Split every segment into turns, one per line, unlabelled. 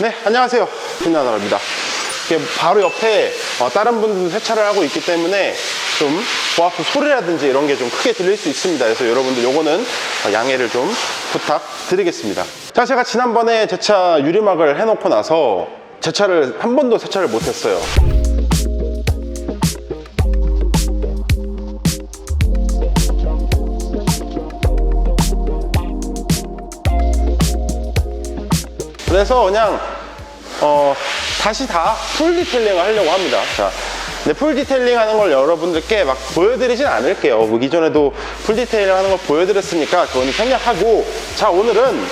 네, 안녕하세요. 빛나나입니다. 바로 옆에 어, 다른 분들도 세차를 하고 있기 때문에 좀 고압수 소리라든지 이런 게 좀 크게 들릴 수 있습니다. 그래서 여러분들 요거는 어, 양해를 좀 부탁드리겠습니다. 자, 제가 지난번에 제 차 유리막을 해놓고 나서 제 차를 한 번도 세차를 못했어요. 그래서 그냥 어, 다시 다 풀 디테일링을 하려고 합니다. 자, 근데 풀 디테일링 하는 걸 여러분들께 막 보여드리진 않을게요. 뭐 이전에도 풀 디테일링 하는 걸 보여드렸으니까 그거는 생략하고 자, 오늘은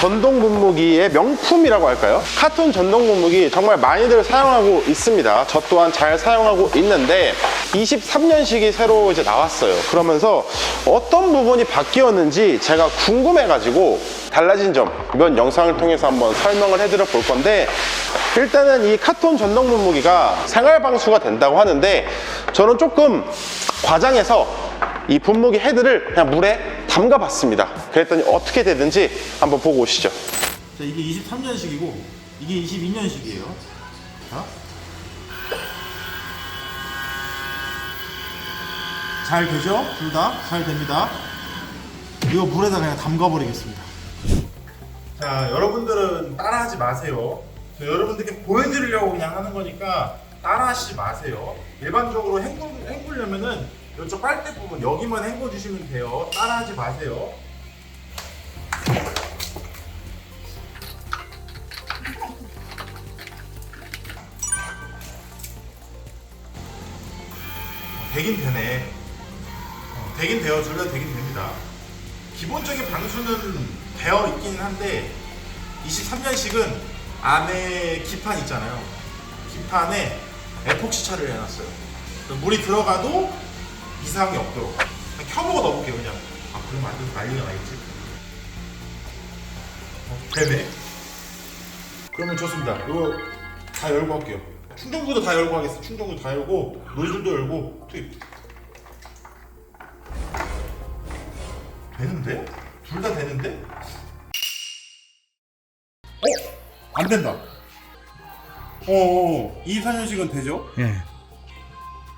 전동 분무기의 명품이라고 할까요? 카톤 전동 분무기 정말 많이들 사용하고 있습니다. 저 또한 잘 사용하고 있는데 23년식이 새로 이제 나왔어요. 그러면서 어떤 부분이 바뀌었는지 제가 궁금해가지고 달라진 점 이번 영상을 통해서 한번 설명을 해드려 볼 건데 일단은 이 카톤 전동 분무기가 생활 방수가 된다고 하는데 저는 조금 과장해서 이 분무기 헤드를 그냥 물에 담가 봤습니다. 그랬더니 어떻게 되든지 한번 보고 오시죠.
자, 이게 23년식이고 이게 22년식이에요. 자. 잘 되죠? 둘 다 잘 됩니다. 이거 물에다 그냥 담가 버리겠습니다. 자, 여러분들은 따라하지 마세요. 저 여러분들께 보여드리려고 그냥 하는 거니까 따라하시지 마세요. 일반적으로 헹구, 헹구려면은 이쪽 빨대 부분 여기만 헹궈 주시면 돼요. 따라하지 마세요. 되긴 되네. 어, 되긴 되어 줄려 되긴 됩니다. 기본적인 방수는 되어 있긴 한데 23년식은 안에 기판 있잖아요. 기판에 에폭시 처리를 해놨어요. 물이 들어가도 이상이 없도록 그냥 켜보고 넣어볼게요 그냥. 아 그러면 안 돼서 난리가 나겠지. 어, 되네. 그러면 좋습니다. 이거 다 열고 할게요. 충전구도 다 열고 하겠습니다. 충전구 다 열고 노즐도 열고 투입. 되는데? 둘 다 되는데? 어? 안 된다. 어, 24년식은 되죠?
예.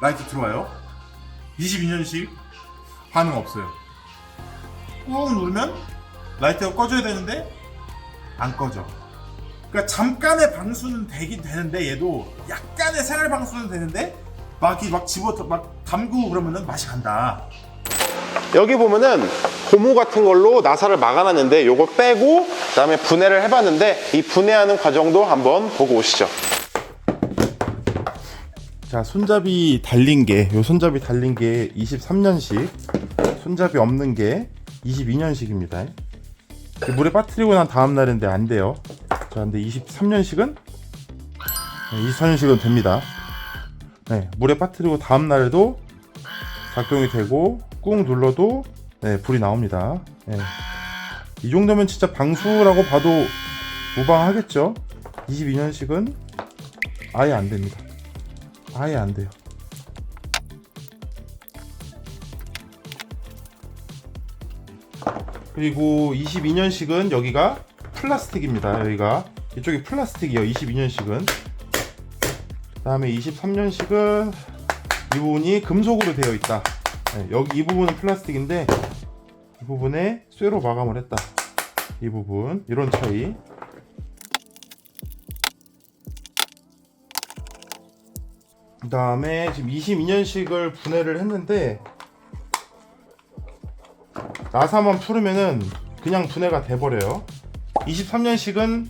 라이트 들어와요. 22년식 반응 없어요. 꾹 누르면 라이트가 꺼져야 되는데 안 꺼져. 그러니까 잠깐의 방수는 되긴 되는데 얘도 약간의 생활 방수는 되는데 막, 이렇게 막 집어 막 담그고 그러면은 맛이 간다.
여기 보면은 고무 같은 걸로 나사를 막아놨는데 요거 빼고 그다음에 분해를 해봤는데 이 분해하는 과정도 한번 보고 오시죠.
자 손잡이 달린 게요 손잡이 달린 게 23년식 손잡이 없는 게 22년식입니다. 물에 빠뜨리고 난 다음 날인데 안 돼요. 자 근데 23년식은? 24년식은 됩니다. 네, 물에 빠뜨리고 다음 날에도 작동이 되고 꾹 눌러도 네, 불이 나옵니다 네. 이 정도면 진짜 방수라고 봐도 무방하겠죠 22년식은 아예 안 됩니다 아예 안 돼요. 그리고 22년식은 여기가 플라스틱입니다. 여기가 이쪽이 플라스틱이에요. 22년식은. 그다음에 23년식은 이 부분이 금속으로 되어 있다. 네, 여기 이 부분은 플라스틱인데 이 부분에 쇠로 마감을 했다. 이 부분 이런 차이. 그 다음에 지금 22년식을 분해를 했는데 나사만 풀으면은 그냥 분해가 돼버려요 23년식은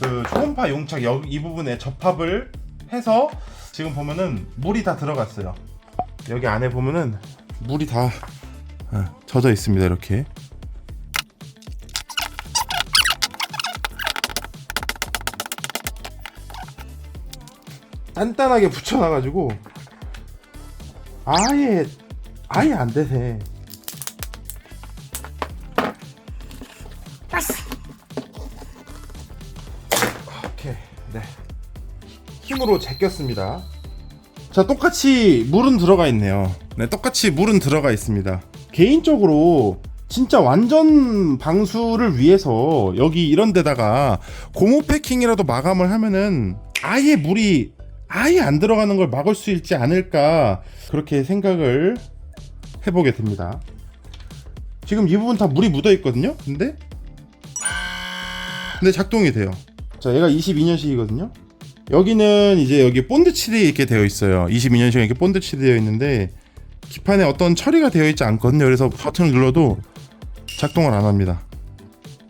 그 초음파 용착 이 부분에 접합을 해서 지금 보면은 물이 다 들어갔어요 여기 안에 보면은 물이 다 어, 젖어 있습니다 이렇게 단단하게 붙여놔가지고 아예 아예 안 되네. 오케이 네 힘으로 제꼈습니다. 자 똑같이 물은 들어가 있네요. 네 똑같이 물은 들어가 있습니다. 개인적으로
진짜 완전 방수를 위해서 여기 이런 데다가 고무 패킹이라도 마감을 하면은 아예 물이 아예 안 들어가는 걸 막을 수 있지 않을까 그렇게 생각을 해보게 됩니다. 지금 이 부분 다 물이 묻어 있거든요. 근데 근데 작동이 돼요. 자, 얘가 22년식이거든요. 여기는 이제 여기 본드 칠이 이렇게 되어 있어요. 22년식에 이렇게 본드 칠이 되어 있는데 기판에 어떤 처리가 되어 있지 않거든요. 그래서 버튼을 눌러도 작동을 안 합니다.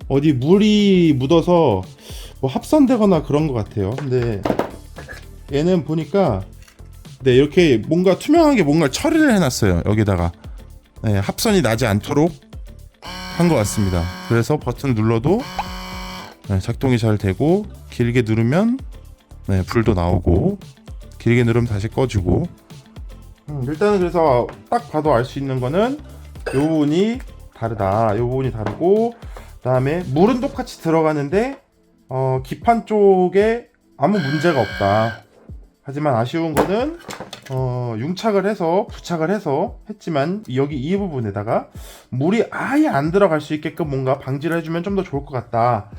어디 물이 묻어서 뭐 합선되거나 그런 것 같아요. 근데 얘는 보니까 네 이렇게 뭔가 투명하게 뭔가 처리를 해놨어요. 여기다가 네, 합선이 나지 않도록 한 것 같습니다. 그래서 버튼 눌러도 네, 작동이 잘 되고 길게 누르면 네, 불도 나오고 길게 누르면 다시 꺼지고 음, 일단은 그래서 딱 봐도 알 수 있는 거는 이 부분이 다르다. 이 부분이 다르고 그다음에 물은 똑같이 들어가는데 어, 기판 쪽에 아무 문제가 없다. 하지만 아쉬운 거는 어, 융착을 해서 부착을 해서 했지만 여기 이 부분에다가 물이 아예 안 들어갈 수 있게끔 뭔가 방지를 해주면 좀 더 좋을 것 같다.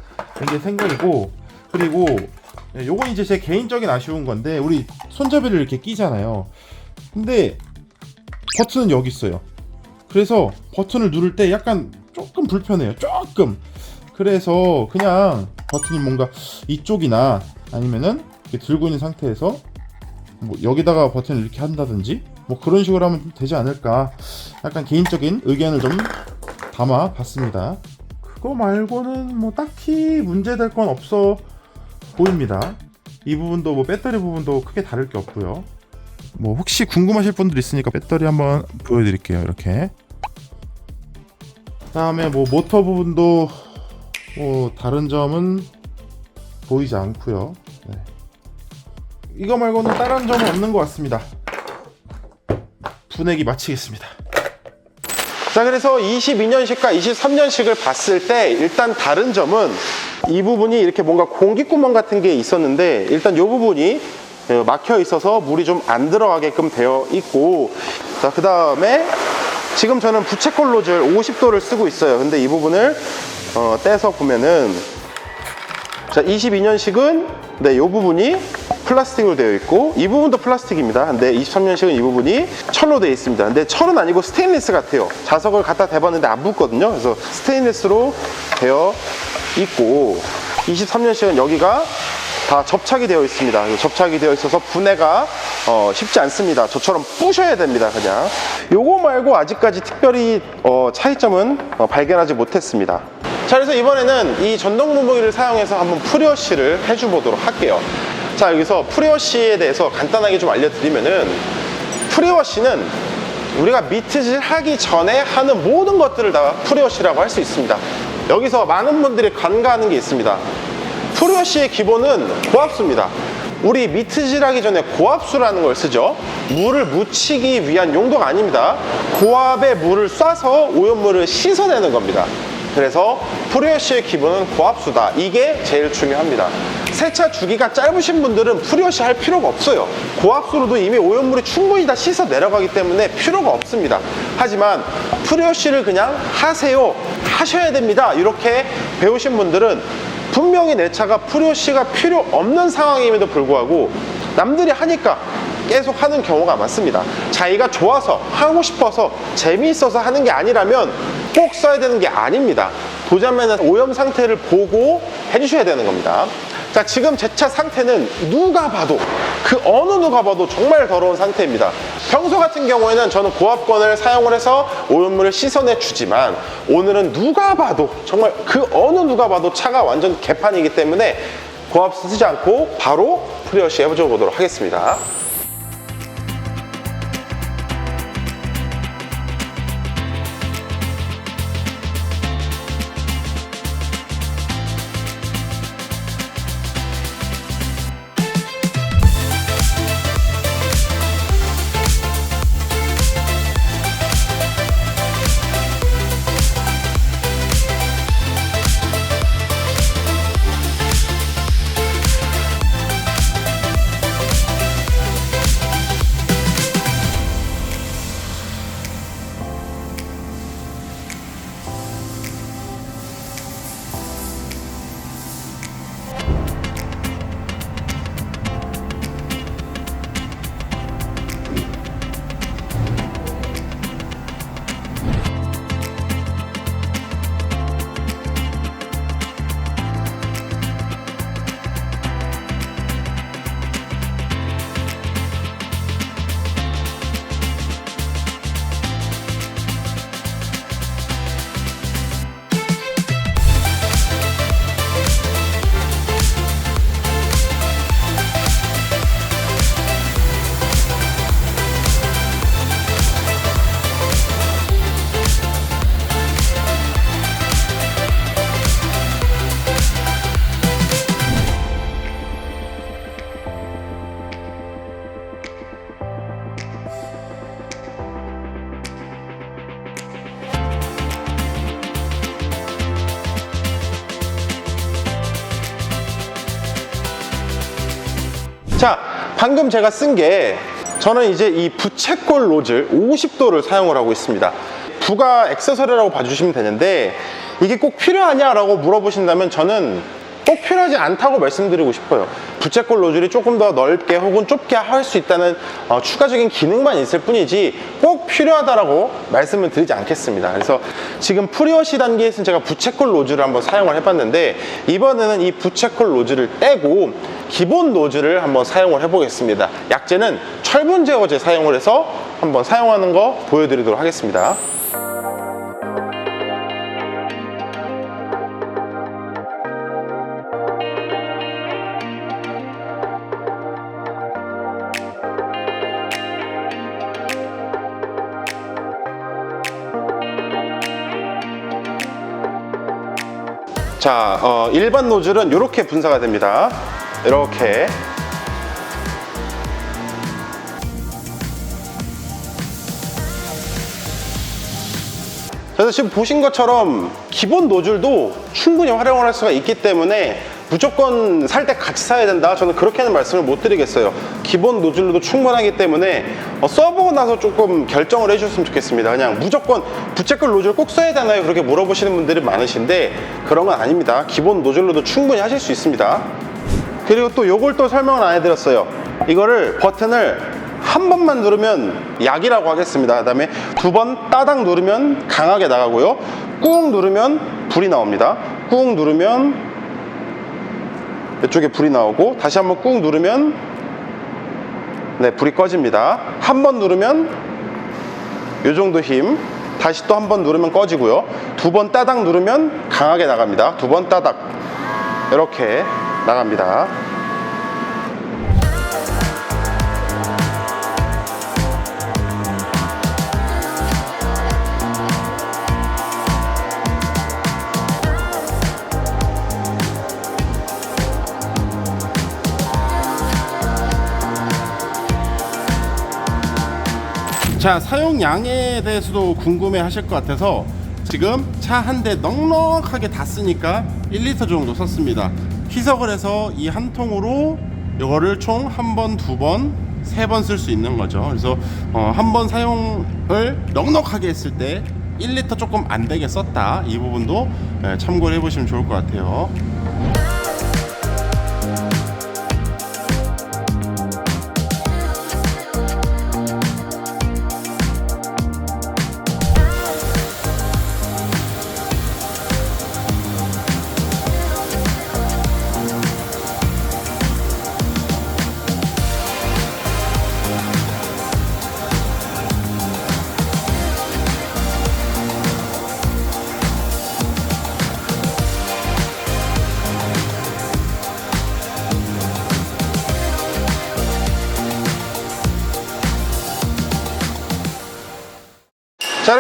이게 생각이고 그리고 네, 요건 이제 제 개인적인 아쉬운 건데 우리 손잡이를 이렇게 끼잖아요. 근데 버튼은 여기 있어요. 그래서 버튼을 누를 때 약간 조금 불편해요. 조금. 그래서 그냥 버튼이 뭔가 이쪽이나 아니면은 들고 있는 상태에서 뭐 여기다가 버튼을 이렇게 한다든지 뭐 그런 식으로 하면 좀 되지 않을까. 약간 개인적인 의견을 좀 담아 봤습니다. 그거 말고는 뭐 딱히 문제될 건 없어 보입니다. 이 부분도 뭐 배터리 부분도 크게 다를 게 없고요. 뭐 혹시 궁금하실 분들 있으니까 배터리 한번 보여드릴게요. 이렇게. 그다음에 뭐 모터 부분도 뭐 다른 점은 보이지 않고요. 네. 이거 말고는 다른 점은 없는 것 같습니다. 분해기 마치겠습니다. 자 그래서 22년식과 23년식을 봤을 때 일단 다른 점은 이 부분이 이렇게 뭔가 공기구멍 같은 게 있었는데 일단 이 부분이 어, 막혀 있어서 물이 좀 안 들어가게끔 되어 있고 자 그 다음에 지금 저는 부채꼴 노즐 50도를 쓰고 있어요 근데 이 부분을 어, 떼서 보면은 자 22년식은 네, 이 부분이 플라스틱으로 되어 있고 이 부분도 플라스틱입니다. 근데 23년식은 이 부분이 철로 되어 있습니다. 근데 철은 아니고 스테인리스 같아요. 자석을 갖다 대봤는데 안 붙거든요. 그래서 스테인리스로 되어 있고 23년식은 여기가 다 접착이 되어 있습니다. 접착이 되어 있어서 분해가 어, 쉽지 않습니다. 저처럼 부셔야 됩니다. 그냥 요거 말고 아직까지 특별히 어, 차이점은 어, 발견하지 못했습니다. 자 그래서 이번에는 이 전동 무무기를 사용해서 한번 프리워시를 해줘 보도록 할게요. 자 여기서 프리워시에 대해서 간단하게 좀 알려드리면은 프리워시는 우리가 미트질 하기 전에 하는 모든 것들을 다 프리워시라고 할 수 있습니다. 여기서 많은 분들이 간과하는 게 있습니다. 프리워시의 기본은 고압수입니다. 우리 미트질하기 전에 고압수라는 걸 쓰죠. 물을 묻히기 위한 용도가 아닙니다. 고압에 물을 쏴서 오염물을 씻어내는 겁니다. 그래서 프리워시의 기본은 고압수다. 이게 제일 중요합니다. 세차 주기가 짧으신 분들은 프리워시 할 필요가 없어요. 고압수로도 이미 오염물이 충분히 다 씻어 내려가기 때문에 필요가 없습니다. 하지만 프리워시를 그냥 하세요. 하셔야 됩니다. 이렇게 배우신 분들은 분명히 내 차가 프리워시가 필요 없는 상황임에도 불구하고 남들이 하니까 계속 하는 경우가 많습니다. 자기가 좋아서 하고 싶어서 재미있어서 하는 게 아니라면 꼭 써야 되는 게 아닙니다. 도자면은 오염 상태를 보고 해주셔야 되는 겁니다. 자, 지금 제 차 상태는 누가 봐도 그 어느 누가 봐도 정말 더러운 상태입니다. 평소 같은 경우에는 저는 고압건을 사용을 해서 오염물을 씻어내 주지만 오늘은 누가 봐도 정말 그 어느 누가 봐도 차가 완전 개판이기 때문에 고압 쓰지 않고 바로 프리워시 해보죠 보도록 하겠습니다. 방금 제가 쓴 게 저는 이제 이 부채꼴 노즐 50도를 사용을 하고 있습니다. 부가 액세서리라고 봐주시면 되는데 이게 꼭 필요하냐라고 물어보신다면 저는 꼭 필요하지 않다고 말씀드리고 싶어요. 부채꼴 노즐이 조금 더 넓게 혹은 좁게 할 수 있다는 어, 추가적인 기능만 있을 뿐이지 꼭 필요하다라고 말씀을 드리지 않겠습니다. 그래서 지금 프리워시 단계에서는 제가 부채꼴 노즐을 한번 사용을 해봤는데 이번에는 이 부채꼴 노즐을 떼고 기본 노즐을 한번 사용을 해보겠습니다. 약재는 철분 제거제 사용을 해서 한번 사용하는 거 보여드리도록 하겠습니다. 자, 어, 일반 노즐은 이렇게 분사가 됩니다. 이렇게. 그래서 지금 보신 것처럼 기본 노즐도 충분히 활용을 할 수가 있기 때문에 무조건 살 때 같이 사야 된다. 저는 그렇게는 말씀을 못 드리겠어요. 기본 노즐로도 충분하기 때문에 어, 써보고 나서 조금 결정을 해주셨으면 좋겠습니다. 그냥 무조건 부채꼴 노즐 꼭 써야 되나요? 그렇게 물어보시는 분들이 많으신데 그런 건 아닙니다. 기본 노즐로도 충분히 하실 수 있습니다. 그리고 또 요걸 또 설명을 안 해드렸어요. 이거를 버튼을 한 번만 누르면 약이라고 하겠습니다. 그 다음에 두 번 따닥 누르면 강하게 나가고요. 꾹 누르면 불이 나옵니다. 꾹 누르면 이쪽에 불이 나오고 다시 한번 꾹 누르면 네 불이 꺼집니다. 한 번 누르면 이 정도 힘 다시 또 한 번 누르면 꺼지고요. 두 번 따닥 누르면 강하게 나갑니다. 두 번 따닥 이렇게 나갑니다. 자 사용량에 대해서도 궁금해 하실 것 같아서 지금 차 한 대 넉넉하게 다 쓰니까 1리터 정도 썼습니다 희석을 해서 이 한 통으로 이거를 총 한 번, 두 번, 세 번 쓸 수 있는 거죠. 그래서 어, 한 번 사용을 넉넉하게 했을 때 1리터 조금 안 되게 썼다. 이 부분도 예, 참고를 해보시면 좋을 것 같아요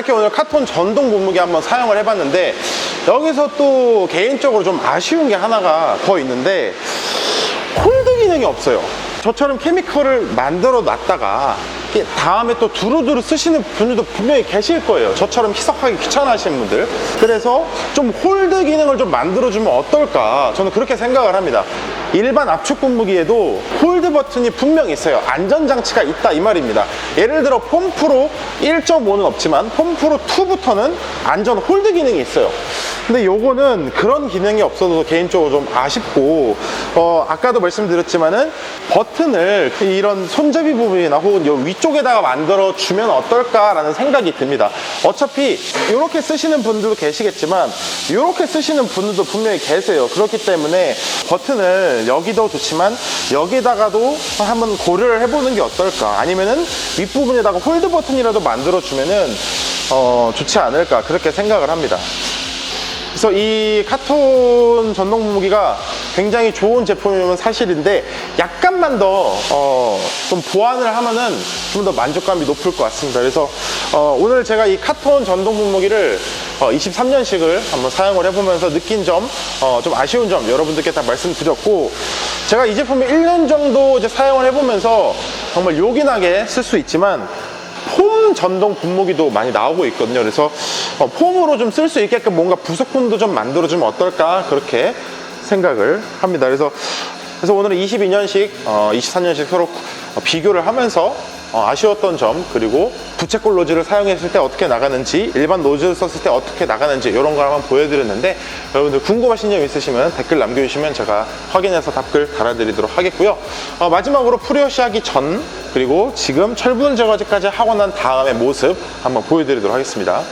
이렇게 오늘 카톤 전동 분무기 한번 사용을 해봤는데 여기서 또 개인적으로 좀 아쉬운 게 하나가 더 있는데 홀드 기능이 없어요. 저처럼 케미컬을 만들어 놨다가 이게 다음에 또 두루두루 쓰시는 분들도 분명히 계실 거예요. 저처럼 희석하기 귀찮아 하시는 분들. 그래서 좀 홀드 기능을 좀 만들어주면 어떨까? 저는 그렇게 생각을 합니다. 일반 압축 분무기에도 홀드 버튼이 분명 있어요. 안전장치가 있다 이 말입니다. 예를 들어 폼프로 1.5는 없지만 폼프로 2부터는 안전 홀드 기능이 있어요 근데 요거는 그런 기능이 없어도 개인적으로 좀 아쉽고 어, 아까도 말씀드렸지만은 버튼을 이런 손잡이 부분이나 혹은 요 위쪽에다가 만들어 주면 어떨까라는 생각이 듭니다. 어차피 이렇게 쓰시는 분들도 계시겠지만 이렇게 쓰시는 분들도 분명히 계세요. 그렇기 때문에 버튼을 여기도 좋지만 여기다가도 한번 고려를 해보는 게 어떨까? 아니면은 윗부분에다가 홀드 버튼이라도 만들어 주면은 어, 좋지 않을까? 그렇게 생각을 합니다 그래서 이 카톤 전동 무기가 굉장히 좋은 제품이면 사실인데 약간만 더 어, 좀 보완을 하면은 좀 더 만족감이 높을 것 같습니다. 그래서 어, 오늘 제가 이 카톤 전동 분무기를 어, 23년식을 한번 사용을 해보면서 느낀 점, 어, 좀 아쉬운 점 여러분들께 다 말씀드렸고 제가 이 제품을 1년 정도 이제 사용을 해보면서 정말 요긴하게 쓸 수 있지만 폼 전동 분무기도 많이 나오고 있거든요. 그래서 어, 폼으로 좀 쓸 수 있게끔 뭔가 부속품도 좀 만들어주면 어떨까 그렇게 생각을 합니다. 그래서 그래서 오늘은 22년식, 23년식 서로 어, 비교를 하면서 어, 아쉬웠던 점 그리고 부채꼴 노즐을 사용했을 때 어떻게 나가는지 일반 노즐 썼을 때 어떻게 나가는지 이런 걸 한번 보여드렸는데 여러분들 궁금하신 점 있으시면 댓글 남겨주시면 제가 확인해서 답글 달아드리도록 하겠고요. 어, 마지막으로 프리워시 하기 전 그리고 지금 철분 제거제까지 하고 난 다음의 모습 한번 보여드리도록 하겠습니다